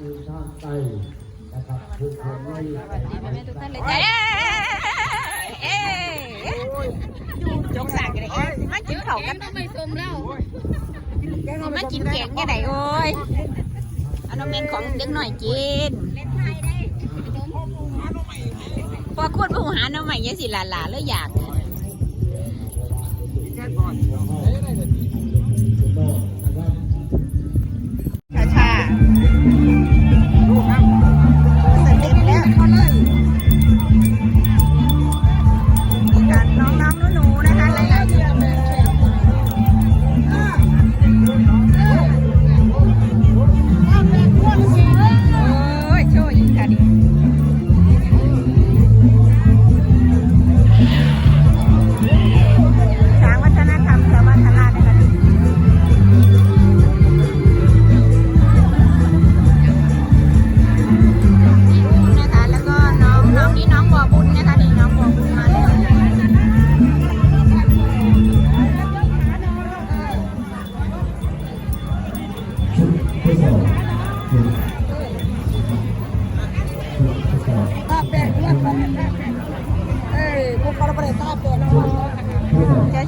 อื่นทางไกลนะครับทุกคนไม่สวัสดีแม่แม่ทุกท่านเลยจ้าเอ๊ะเอ๊ะจกสากกันเลยมากินเขากันนะไม่สมแล้วสิมากินแกงยังไงโอ้ยอันนั้นเป็นของเด็กหน่อยกินพอควรผู้หาหน้องใหม่ยังสิหลาๆแล้วอยากช้า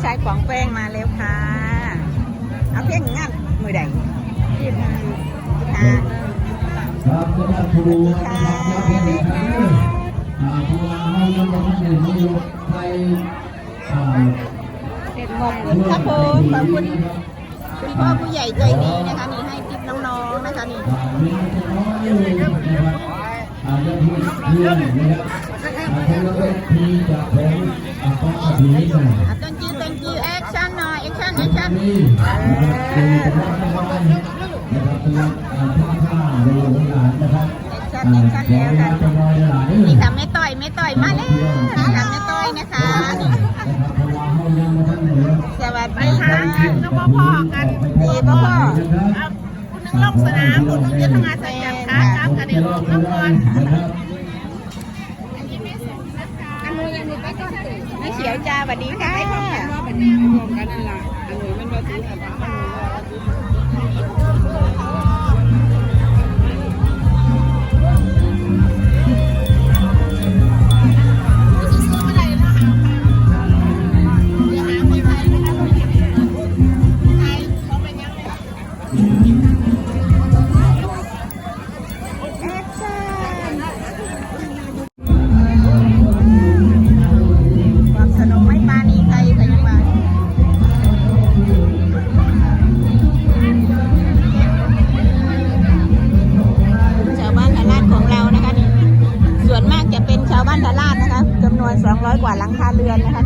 ชายของแป้งมาแล้วค่ะ เอาเพียงงั้นมือใดค่ะครับจะได้ครูนะครับจะได้ครับอ่าครูให้ยังไม่ได้ให้ยกใครอ่าขอบคุณครับผมขอบคุณคุณพ่อผู้ใหญ่ใจดีนะคะนี่ให้ทิปน้องๆนะคะนี่อ่ามีจะน้อยเลยนะครับอาจจะพูดเรื่องนะครับอาจจะเป็นทีจากผมอ่าก็ดีนะ action action นี่นะครับคือนะครับสำหรับอ่าท่าท่าดูหลานนะครับ action action แล้วจะน้อยหลานนี่นี่ค่ะแม่ต่อยแม่ต่อยมาแล้วค่ะแม่ต่อยนะคะนี่สวัสดีค่ะพ่อกันดีพ่อพ่อคุณนึงลงสนามคุณนึงจะทำงานใส่กันค้าครับกันเดี๋ยวลงน้ำก่อนอันนู้นยังมีไปก่อนแม่เขียวจ้าสวัสดีค่ะรวมกันนั่นล่ะ คุณคิดว่า กว่าหลังคาเรือนนะคะ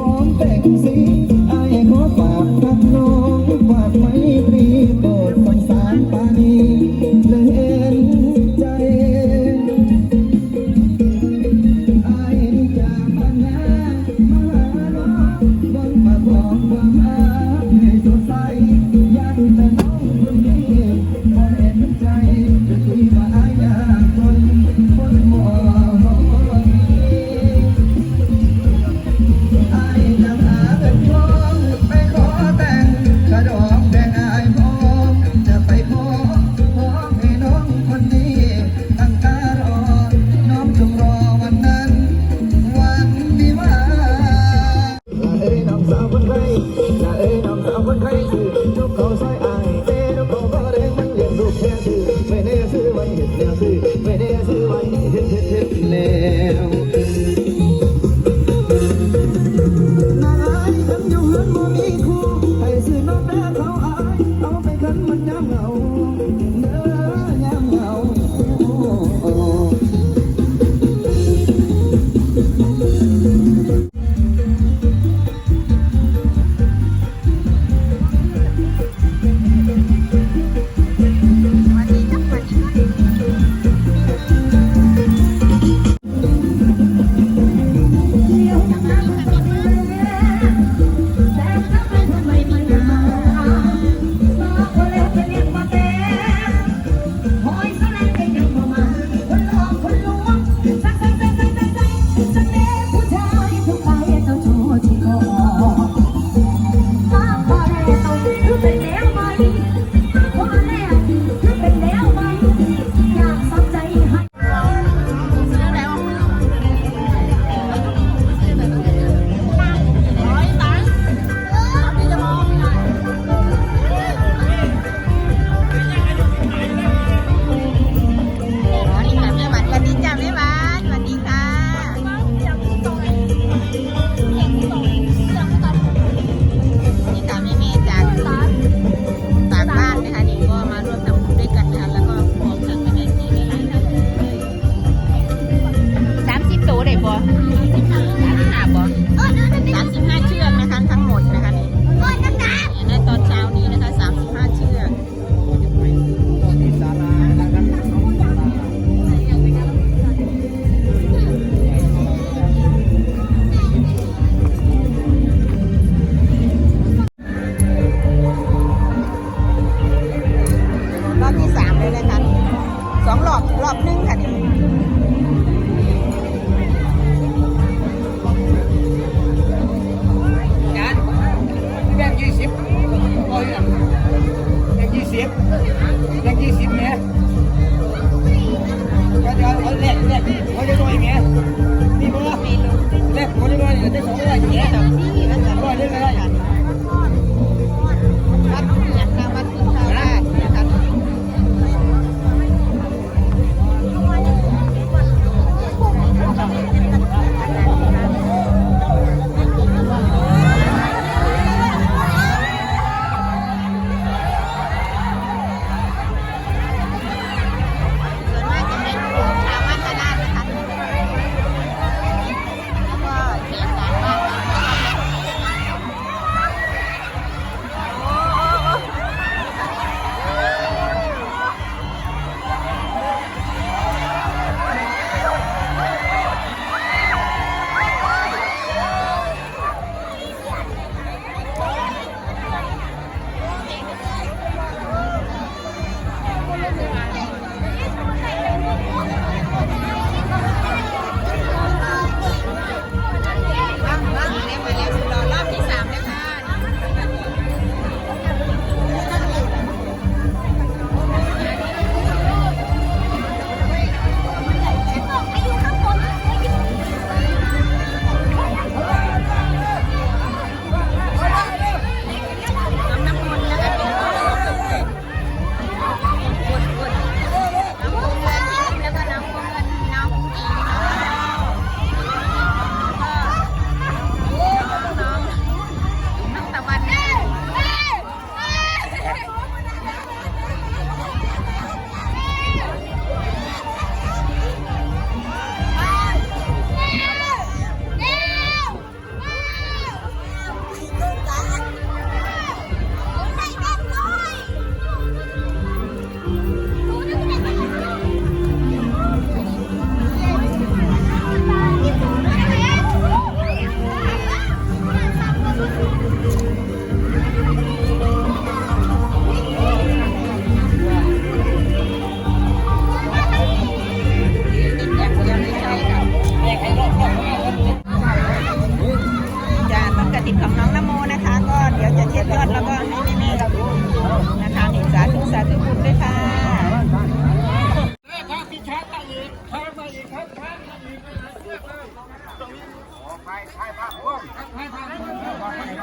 พร้อมแต่งสี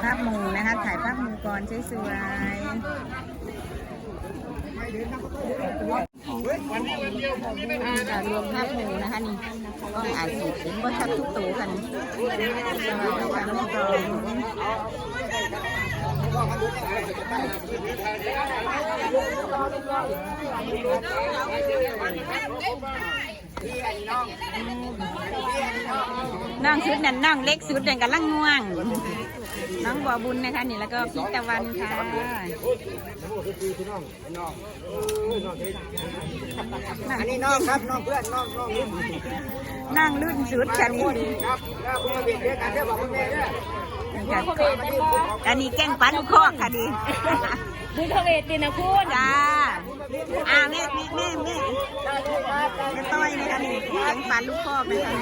ภาพมูนะคะ ถ่ายภาพมูก่อนสวยๆรวมภาพมูนะคะนี่ก็อาจสีผมก็ชักทุกตัวกันตัวกันไม่กองนั่งชุดนั่นนั่งเล็กชุดนั่นกับล่างง่วง น้องบัวบุญนะคะนี่แล้วก็พี่ตะวันค่ะอันนี้น้องครับน้องเพื่อนน้องน้องรุ่นนั่งลื่นสุดค่ะนี่ครับถ้าคุณมาเบียดเบียดกันเดี๋ยวบอกคุณแม่เนี่ยนี่ค่ะอันนี้แกงปันลูกคอกค่ะดีบุญทเวศดินะคุณจ้าอ่าแม่แม่แม่แม่แม่ต้อยนะคะนี่แกงปันลูกคอกนะคะ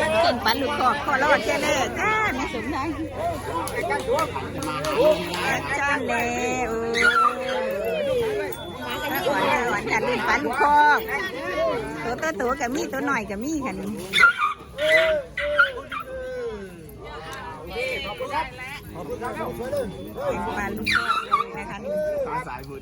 นี่แกงปันลูกคอกขอรอดเจ้าเลยจ้าแม่สมนายจ้าเลยโอ้หวานหวานกันลื่นปันลูกคอกตัวตัวตัวกับมีตัวหน่อยกับมีค่ะนี่ขอบคุณครับขอบคุณครับแกงปลาลูกคอกนะคะนี่สายบุญ